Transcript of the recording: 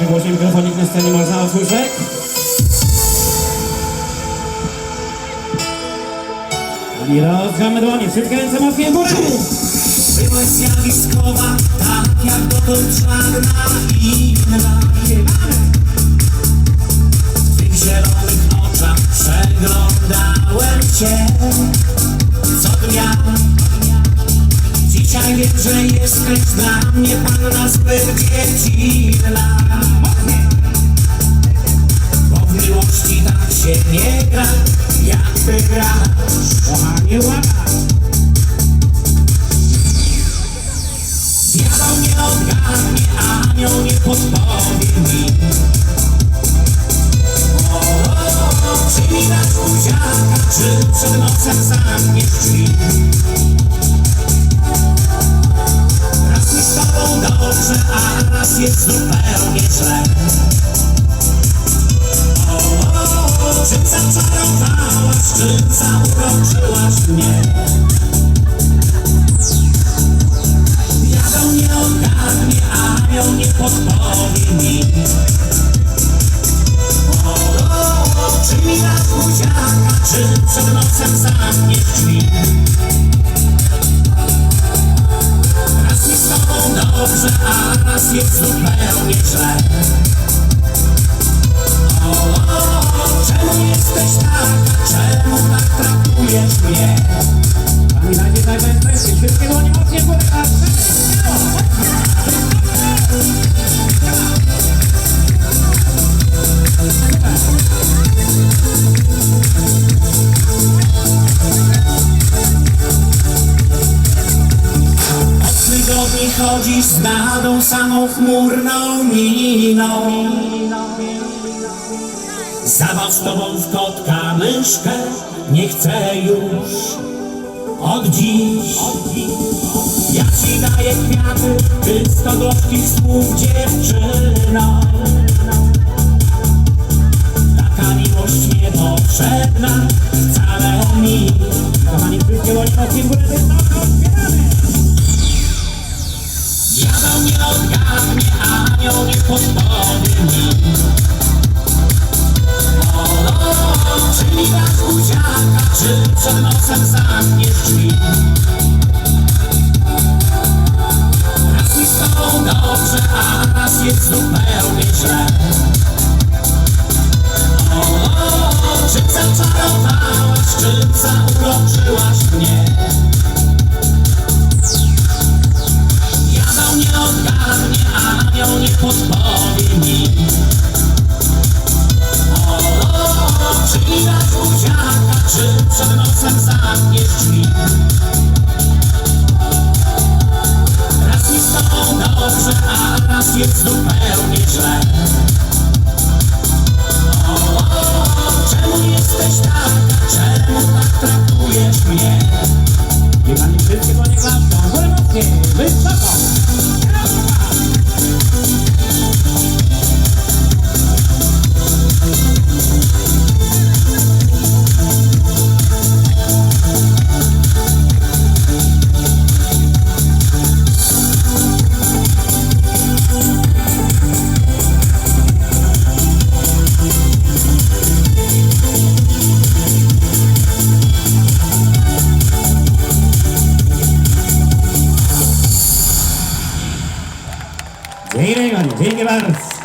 Wygłośnie mikrofonik na scenie można usłyszeć. I rozgrzamy dłonie, wszystkie ręce mocniej w górę. Byłeś zjawiskowa, tak jak dotąd żadna inna. W tych zielonych oczach przeglądałem cię jesteś dla mnie panna zbyt dziecinna. Bo w miłości tak się nie gra, jak ty grasz. Kochanie, łaga. Diabeł nie odgadnie, anioł nie podpowie mi o, o, o, Czy mi dasz czy przed nocem zamkniesz drzwi jest zupełnie źle o, o, o, Czym zaczarowałaś, czym zauroczyłaś mnie Diabeł nie odgadnie, anioł nie podpowie mi o, o, o, Czy mi dasz buziaka, czy przed nocem zamkniesz drzwi Raz mi z tobą dobrze, a raz jest traktujesz mnie Pamiętajcie, tak chodzisz z nadą samą chmurną miną Zabaw z tobą w kotka myszkę nie chcę już Od dziś. Ja ci daję kwiaty, ty sto gorzkich słów dziewczyno Taka miłość niepotrzebna wcale drzwi Raz mi z tobą dobrze, a raz jest zupełnie źle Giovanni Pesce con le quattro, con le macchine, le spaccò. Niech pani wszystkie dłonie klaszczą. W górę mocniej. Wysoko. Dzięki, dzięki bardzo.